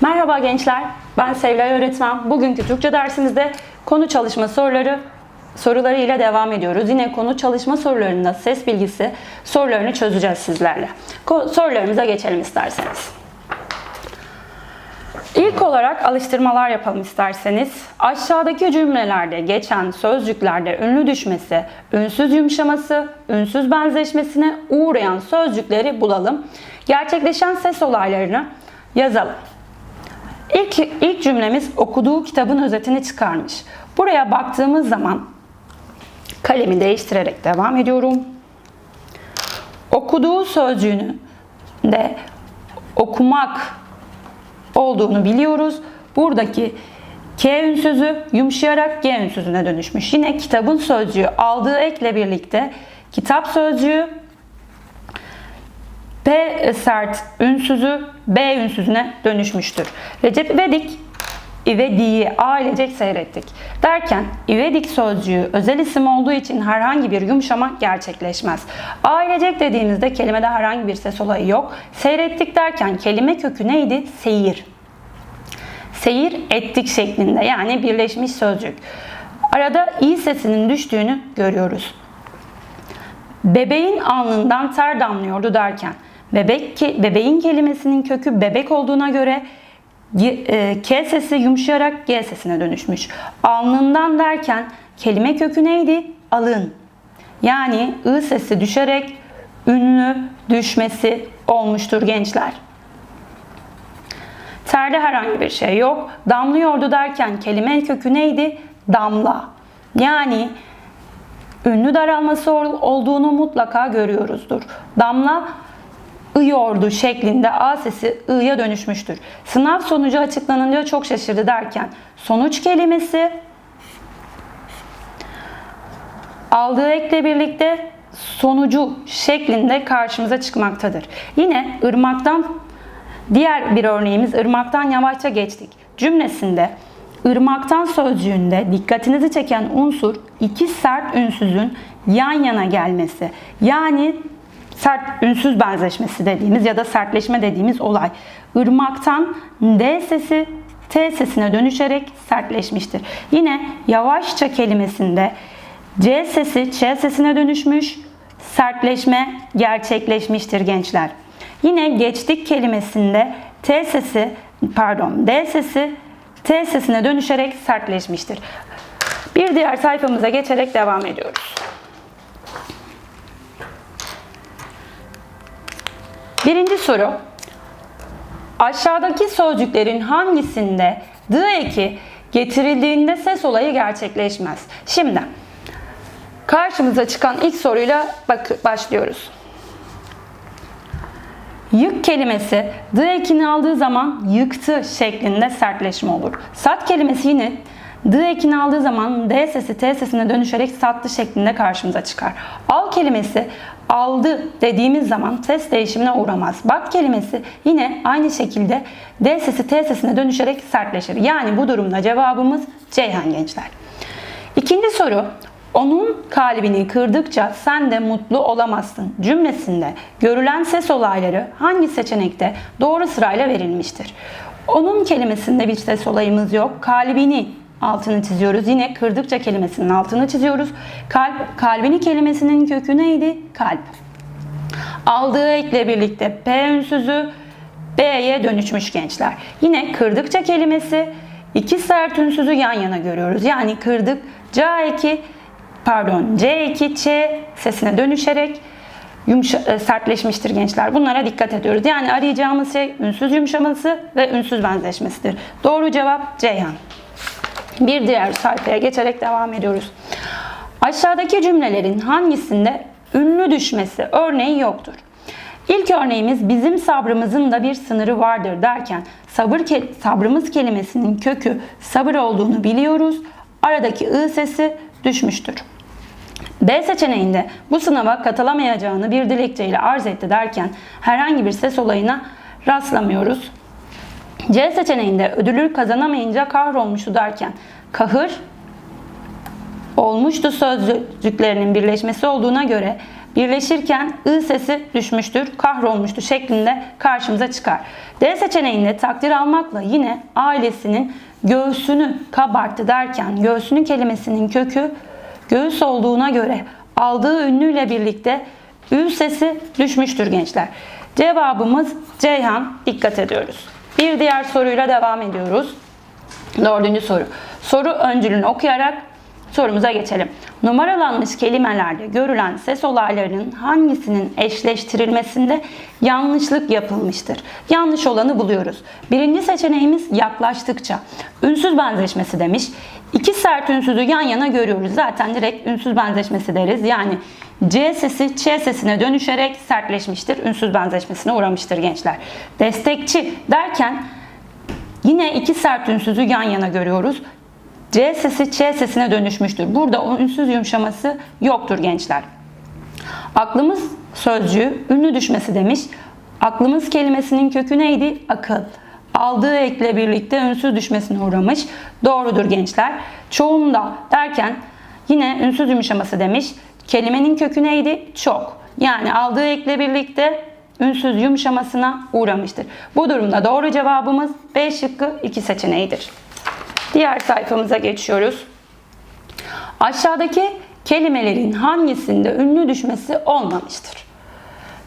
Merhaba gençler, ben Sevlay öğretmen. Bugünkü Türkçe dersimizde konu çalışma soruları soruları ile devam ediyoruz. Yine konu çalışma sorularında ses bilgisi sorularını çözeceğiz sizlerle. Sorularımıza geçelim isterseniz. İlk olarak alıştırmalar yapalım isterseniz. Aşağıdaki cümlelerde geçen sözcüklerde ünlü düşmesi, ünsüz yumuşaması, ünsüz benzeşmesine uğrayan sözcükleri bulalım. Gerçekleşen ses olaylarını yazalım. İlk, ilk cümlemiz okuduğu kitabın özetini çıkarmış. Buraya baktığımız zaman kalemi değiştirerek devam ediyorum. Okuduğu sözcüğünü de okumak olduğunu biliyoruz. Buradaki K ünsüzü yumuşayarak G ünsüzüne dönüşmüş. Yine kitabın sözcüğü aldığı ekle birlikte kitap sözcüğü P sert ünsüzü B ünsüzüne dönüşmüştür. Recep İvedik İvedik'i ailecek seyrettik. Derken İvedik sözcüğü özel isim olduğu için herhangi bir yumuşama gerçekleşmez. Ailecek dediğimizde kelimede herhangi bir ses olayı yok. Seyrettik derken kelime kökü neydi? Seyir. Seyir ettik şeklinde yani birleşmiş sözcük. Arada i sesinin düştüğünü görüyoruz. Bebeğin alnından ter damlıyordu derken bebek ke- bebeğin kelimesinin kökü bebek olduğuna göre e, K sesi yumuşayarak G sesine dönüşmüş. Alnından derken kelime kökü neydi? Alın. Yani I sesi düşerek ünlü düşmesi olmuştur gençler. Terde herhangi bir şey yok. Damlıyordu derken kelime kökü neydi? Damla. Yani ünlü daralması ol- olduğunu mutlaka görüyoruzdur. Damla ıyordu şeklinde A sesi ı'ya dönüşmüştür. Sınav sonucu açıklanınca çok şaşırdı derken sonuç kelimesi aldığı ekle birlikte sonucu şeklinde karşımıza çıkmaktadır. Yine ırmaktan diğer bir örneğimiz ırmaktan yavaşça geçtik. Cümlesinde ırmaktan sözcüğünde dikkatinizi çeken unsur iki sert ünsüzün yan yana gelmesi. Yani sert ünsüz benzeşmesi dediğimiz ya da sertleşme dediğimiz olay. Irmaktan D sesi T sesine dönüşerek sertleşmiştir. Yine yavaşça kelimesinde C sesi Ç sesine dönüşmüş, sertleşme gerçekleşmiştir gençler. Yine geçtik kelimesinde T sesi pardon D sesi T sesine dönüşerek sertleşmiştir. Bir diğer sayfamıza geçerek devam ediyoruz. Birinci soru. Aşağıdaki sözcüklerin hangisinde the eki getirildiğinde ses olayı gerçekleşmez? Şimdi karşımıza çıkan ilk soruyla bak başlıyoruz. Yık kelimesi the ekini aldığı zaman yıktı şeklinde sertleşme olur. Sat kelimesi yine the ekini aldığı zaman d sesi t sesine dönüşerek sattı şeklinde karşımıza çıkar. Al kelimesi aldı dediğimiz zaman ses değişimine uğramaz. Bak kelimesi yine aynı şekilde d sesi t sesine dönüşerek sertleşir. Yani bu durumda cevabımız Ceyhan gençler. İkinci soru. Onun kalbini kırdıkça sen de mutlu olamazsın cümlesinde görülen ses olayları hangi seçenekte doğru sırayla verilmiştir? Onun kelimesinde bir ses olayımız yok. Kalbini altını çiziyoruz. Yine kırdıkça kelimesinin altını çiziyoruz. Kalp, kalbini kelimesinin kökü neydi? Kalp. Aldığı ekle birlikte P ünsüzü B'ye dönüşmüş gençler. Yine kırdıkça kelimesi iki sert ünsüzü yan yana görüyoruz. Yani kırdık C2 pardon C2 Ç sesine dönüşerek yumuşa, e, sertleşmiştir gençler. Bunlara dikkat ediyoruz. Yani arayacağımız şey ünsüz yumuşaması ve ünsüz benzeşmesidir. Doğru cevap Ceyhan. Bir diğer sayfaya geçerek devam ediyoruz. Aşağıdaki cümlelerin hangisinde ünlü düşmesi örneği yoktur? İlk örneğimiz bizim sabrımızın da bir sınırı vardır derken sabır ke- sabrımız kelimesinin kökü sabır olduğunu biliyoruz. Aradaki ı sesi düşmüştür. B seçeneğinde bu sınava katılamayacağını bir dilekçeyle arz etti derken herhangi bir ses olayına rastlamıyoruz. C seçeneğinde ödülü kazanamayınca kahrolmuştu derken kahır olmuştu sözcüklerinin birleşmesi olduğuna göre birleşirken ı sesi düşmüştür, kahrolmuştur şeklinde karşımıza çıkar. D seçeneğinde takdir almakla yine ailesinin göğsünü kabarttı derken göğsünün kelimesinin kökü göğüs olduğuna göre aldığı ünlüyle birlikte ü sesi düşmüştür gençler. Cevabımız Ceyhan. Dikkat ediyoruz. Bir diğer soruyla devam ediyoruz. Dördüncü soru. Soru öncülünü okuyarak sorumuza geçelim. Numaralanmış kelimelerde görülen ses olaylarının hangisinin eşleştirilmesinde yanlışlık yapılmıştır? Yanlış olanı buluyoruz. Birinci seçeneğimiz yaklaştıkça. Ünsüz benzeşmesi demiş. İki sert ünsüzü yan yana görüyoruz. Zaten direkt ünsüz benzeşmesi deriz. Yani C sesi Ç sesine dönüşerek sertleşmiştir. Ünsüz benzeşmesine uğramıştır gençler. Destekçi derken Yine iki sert ünsüzü yan yana görüyoruz. C sesi Ç sesine dönüşmüştür. Burada o ünsüz yumuşaması yoktur gençler. Aklımız sözcüğü ünlü düşmesi demiş. Aklımız kelimesinin kökü neydi? Akıl. Aldığı ekle birlikte ünsüz düşmesine uğramış. Doğrudur gençler. Çoğunda derken yine ünsüz yumuşaması demiş. Kelimenin kökü neydi? Çok. Yani aldığı ekle birlikte ünsüz yumuşamasına uğramıştır. Bu durumda doğru cevabımız B şıkkı 2 seçeneğidir. Diğer sayfamıza geçiyoruz. Aşağıdaki kelimelerin hangisinde ünlü düşmesi olmamıştır?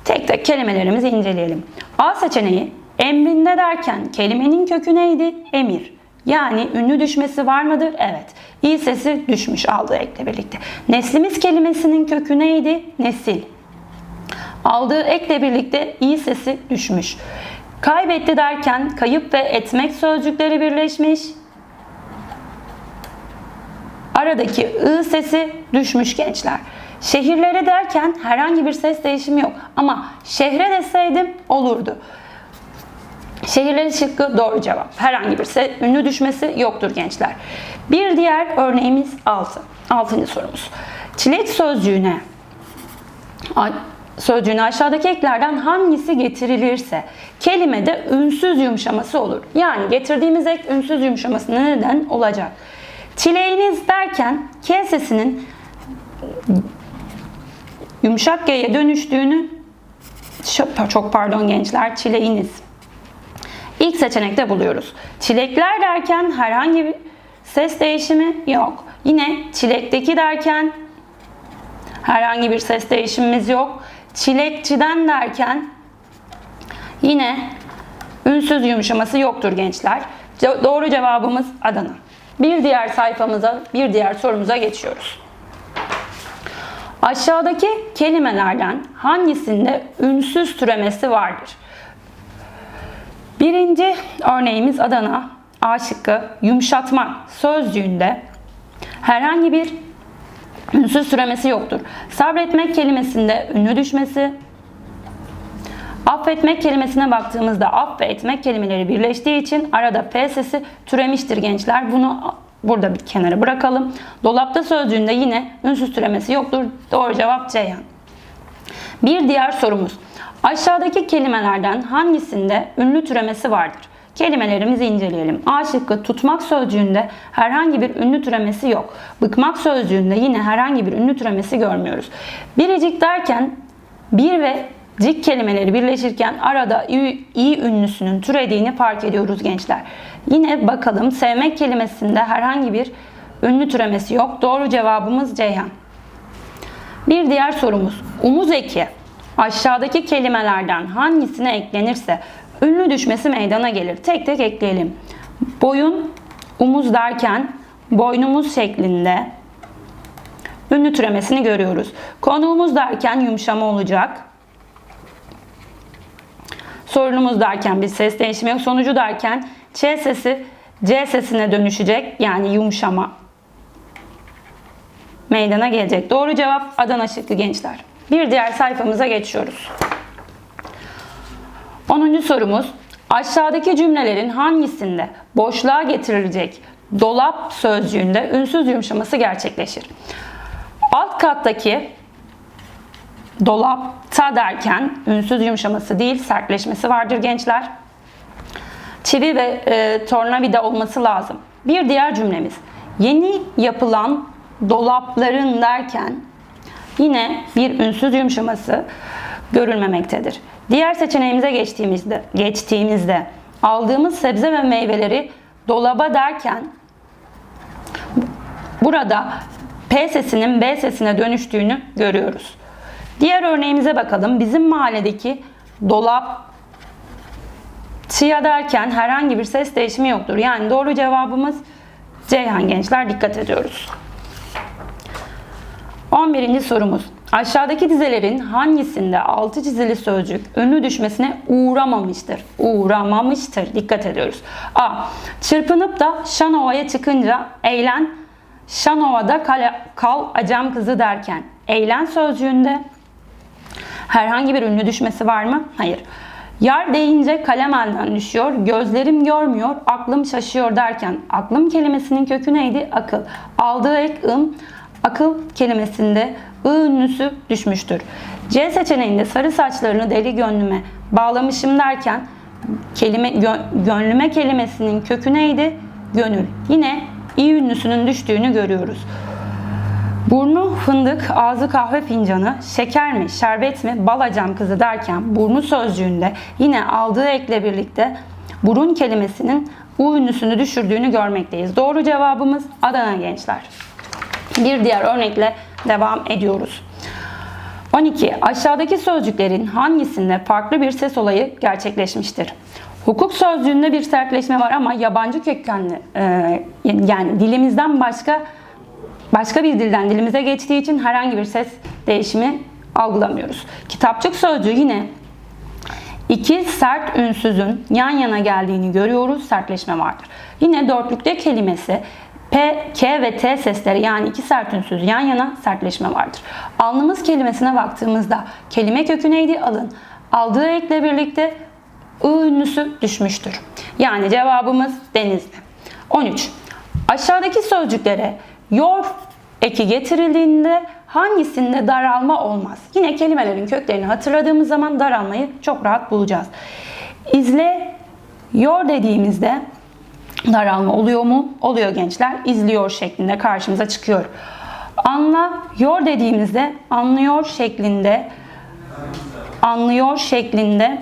Tek tek kelimelerimizi inceleyelim. A seçeneği emrinde derken kelimenin kökü neydi? Emir. Yani ünlü düşmesi var mıdır? Evet. İ sesi düşmüş aldığı ekle birlikte. Neslimiz kelimesinin kökü neydi? Nesil. Aldığı ekle birlikte i sesi düşmüş. Kaybetti derken kayıp ve etmek sözcükleri birleşmiş. Aradaki ı sesi düşmüş gençler. Şehirlere derken herhangi bir ses değişimi yok. Ama şehre deseydim olurdu. Şehirleri şıkkı doğru cevap. Herhangi bir ses, ünlü düşmesi yoktur gençler. Bir diğer örneğimiz 6. Altıncı sorumuz. Çilek sözcüğüne sözcüğüne aşağıdaki eklerden hangisi getirilirse kelimede ünsüz yumuşaması olur. Yani getirdiğimiz ek ünsüz yumuşamasına neden olacak. Çileğiniz derken K sesinin yumuşak G'ye dönüştüğünü çok pardon gençler çileğiniz. İlk seçenekte buluyoruz. Çilekler derken herhangi bir ses değişimi yok. Yine çilekteki derken herhangi bir ses değişimimiz yok. Çilekçiden derken yine ünsüz yumuşaması yoktur gençler. Doğru cevabımız Adana. Bir diğer sayfamıza, bir diğer sorumuza geçiyoruz. Aşağıdaki kelimelerden hangisinde ünsüz türemesi vardır? Birinci örneğimiz Adana. A şıkkı yumuşatmak sözcüğünde herhangi bir ünsüz türemesi yoktur. Sabretmek kelimesinde ünlü düşmesi, affetmek kelimesine baktığımızda aff ve etmek kelimeleri birleştiği için arada P sesi türemiştir gençler. Bunu burada bir kenara bırakalım. Dolapta sözcüğünde yine ünsüz türemesi yoktur. Doğru cevap Ceyhan. Bir diğer sorumuz. Aşağıdaki kelimelerden hangisinde ünlü türemesi vardır? Kelimelerimizi inceleyelim. A şıkkı tutmak sözcüğünde herhangi bir ünlü türemesi yok. Bıkmak sözcüğünde yine herhangi bir ünlü türemesi görmüyoruz. Biricik derken bir ve cik kelimeleri birleşirken arada i, ünlüsünün türediğini fark ediyoruz gençler. Yine bakalım sevmek kelimesinde herhangi bir ünlü türemesi yok. Doğru cevabımız Ceyhan. Bir diğer sorumuz. Umuz eki aşağıdaki kelimelerden hangisine eklenirse ünlü düşmesi meydana gelir. Tek tek ekleyelim. Boyun, umuz derken boynumuz şeklinde ünlü türemesini görüyoruz. Konuğumuz derken yumuşama olacak. Sorunumuz derken bir ses değişimi yok. Sonucu derken Ç sesi C sesine dönüşecek. Yani yumuşama meydana gelecek. Doğru cevap Adana şıkkı gençler. Bir diğer sayfamıza geçiyoruz. 10. sorumuz aşağıdaki cümlelerin hangisinde boşluğa getirilecek dolap sözcüğünde ünsüz yumuşaması gerçekleşir? Alt kattaki dolapta derken ünsüz yumuşaması değil sertleşmesi vardır gençler. Çivi ve e, tornavida olması lazım. Bir diğer cümlemiz yeni yapılan dolapların derken Yine bir ünsüz yumuşaması görülmemektedir. Diğer seçeneğimize geçtiğimizde, geçtiğimizde aldığımız sebze ve meyveleri dolaba derken burada P sesinin B sesine dönüştüğünü görüyoruz. Diğer örneğimize bakalım. Bizim mahalledeki dolap çiğya derken herhangi bir ses değişimi yoktur. Yani doğru cevabımız Ceyhan gençler dikkat ediyoruz. 11. sorumuz. Aşağıdaki dizelerin hangisinde altı çizili sözcük ünlü düşmesine uğramamıştır? Uğramamıştır. Dikkat ediyoruz. A. Çırpınıp da Şanova'ya çıkınca eğlen Şanova'da kal, kal acem kızı derken eğlen sözcüğünde herhangi bir ünlü düşmesi var mı? Hayır. Yar deyince kalem elden düşüyor, gözlerim görmüyor, aklım şaşıyor derken aklım kelimesinin kökü neydi? Akıl. Aldığı ek ım, akıl kelimesinde ı ünlüsü düşmüştür. C seçeneğinde sarı saçlarını deli gönlüme bağlamışım derken kelime gö, gönlüme kelimesinin kökü neydi? Gönül. Yine i ünlüsünün düştüğünü görüyoruz. Burnu fındık, ağzı kahve fincanı, şeker mi, şerbet mi, balacam kızı derken burnu sözcüğünde yine aldığı ekle birlikte burun kelimesinin u ünlüsünü düşürdüğünü görmekteyiz. Doğru cevabımız Adana gençler. Bir diğer örnekle devam ediyoruz. 12. Aşağıdaki sözcüklerin hangisinde farklı bir ses olayı gerçekleşmiştir? Hukuk sözcüğünde bir sertleşme var ama yabancı kökenli e, yani dilimizden başka başka bir dilden dilimize geçtiği için herhangi bir ses değişimi algılamıyoruz. Kitapçık sözcüğü yine iki sert ünsüzün yan yana geldiğini görüyoruz. Sertleşme vardır. Yine dörtlükte kelimesi P, K ve T sesleri yani iki sert ünsüz yan yana sertleşme vardır. Alnımız kelimesine baktığımızda kelime kökü neydi? Alın. Aldığı ekle birlikte I ünlüsü düşmüştür. Yani cevabımız denizli. 13. Aşağıdaki sözcüklere yor eki getirildiğinde hangisinde daralma olmaz? Yine kelimelerin köklerini hatırladığımız zaman daralmayı çok rahat bulacağız. İzle yor dediğimizde daralma oluyor mu? Oluyor gençler. İzliyor şeklinde karşımıza çıkıyor. Anla yor dediğimizde anlıyor şeklinde anlıyor şeklinde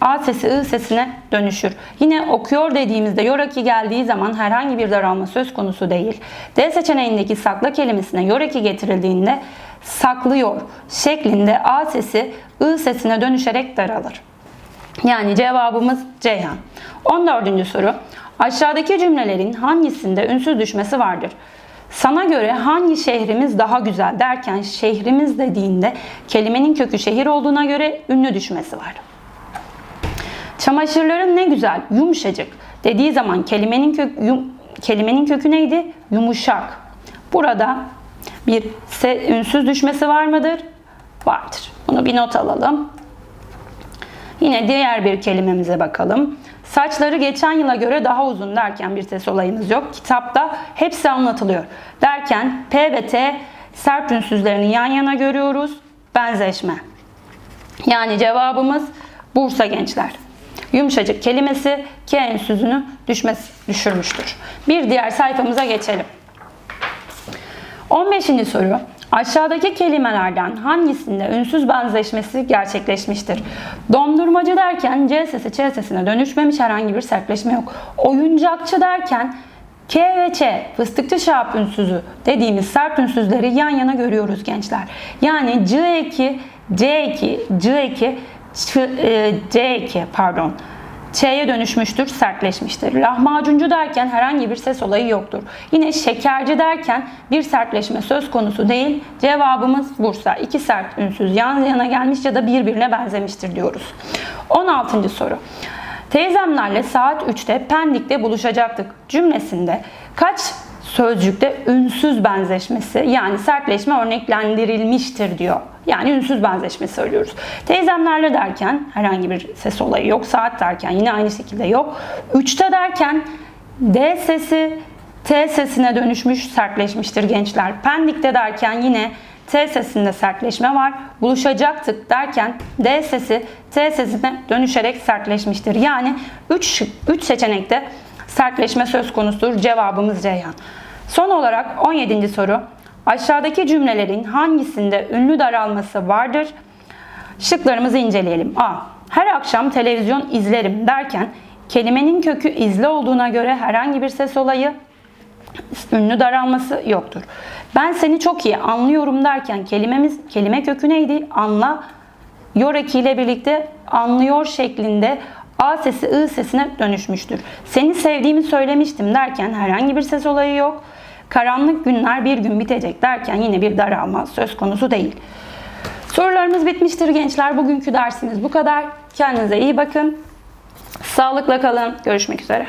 A sesi I sesine dönüşür. Yine okuyor dediğimizde yoraki geldiği zaman herhangi bir daralma söz konusu değil. D seçeneğindeki sakla kelimesine yoraki getirildiğinde saklıyor şeklinde A sesi I sesine dönüşerek daralır. Yani cevabımız Ceyhan. 14. soru. Aşağıdaki cümlelerin hangisinde ünsüz düşmesi vardır? Sana göre hangi şehrimiz daha güzel derken şehrimiz dediğinde kelimenin kökü şehir olduğuna göre ünlü düşmesi var. Çamaşırların ne güzel, yumuşacık dediği zaman kelimenin, kök, yum, kelimenin kökü neydi? Yumuşak. Burada bir se, ünsüz düşmesi var mıdır? Vardır. Bunu bir not alalım. Yine diğer bir kelimemize bakalım. Saçları geçen yıla göre daha uzun derken bir ses olayımız yok. Kitapta hepsi anlatılıyor. Derken P ve T sert ünsüzlerini yan yana görüyoruz. Benzeşme. Yani cevabımız Bursa gençler. Yumuşacık kelimesi K ünsüzünü düşmesi, düşürmüştür. Bir diğer sayfamıza geçelim. 15. soru. Aşağıdaki kelimelerden hangisinde ünsüz benzeşmesi gerçekleşmiştir? Dondurmacı derken C sesi Ç sesine dönüşmemiş herhangi bir sertleşme yok. Oyuncakçı derken K ve Ç fıstıkçı şahap ünsüzü dediğimiz sert ünsüzleri yan yana görüyoruz gençler. Yani C eki, C eki, C eki, C eki pardon. Ç'ye dönüşmüştür, sertleşmiştir. Lahmacuncu derken herhangi bir ses olayı yoktur. Yine şekerci derken bir sertleşme söz konusu değil. Cevabımız Bursa. İki sert ünsüz yan yana gelmiş ya da birbirine benzemiştir diyoruz. 16. soru. Teyzemlerle saat 3'te Pendik'te buluşacaktık cümlesinde kaç sözcükte ünsüz benzeşmesi yani sertleşme örneklendirilmiştir diyor. Yani ünsüz benzeşme söylüyoruz. Teyzemlerle derken herhangi bir ses olayı yok. Saat derken yine aynı şekilde yok. Üçte derken D sesi T sesine dönüşmüş, sertleşmiştir gençler. Pendik'te derken yine T sesinde sertleşme var. Buluşacaktık derken D sesi T sesine dönüşerek sertleşmiştir. Yani 3 3 seçenekte sertleşme söz konusudur. Cevabımız Ceyhan. Son olarak 17. soru. Aşağıdaki cümlelerin hangisinde ünlü daralması vardır? Şıklarımızı inceleyelim. A. Her akşam televizyon izlerim derken kelimenin kökü izle olduğuna göre herhangi bir ses olayı ünlü daralması yoktur. Ben seni çok iyi anlıyorum derken kelimemiz kelime kökü neydi? Anla yor ekiyle birlikte anlıyor şeklinde A sesi I sesine dönüşmüştür. Seni sevdiğimi söylemiştim derken herhangi bir ses olayı yok. Karanlık günler bir gün bitecek derken yine bir daralma söz konusu değil. Sorularımız bitmiştir gençler. Bugünkü dersimiz bu kadar. Kendinize iyi bakın. Sağlıkla kalın. Görüşmek üzere.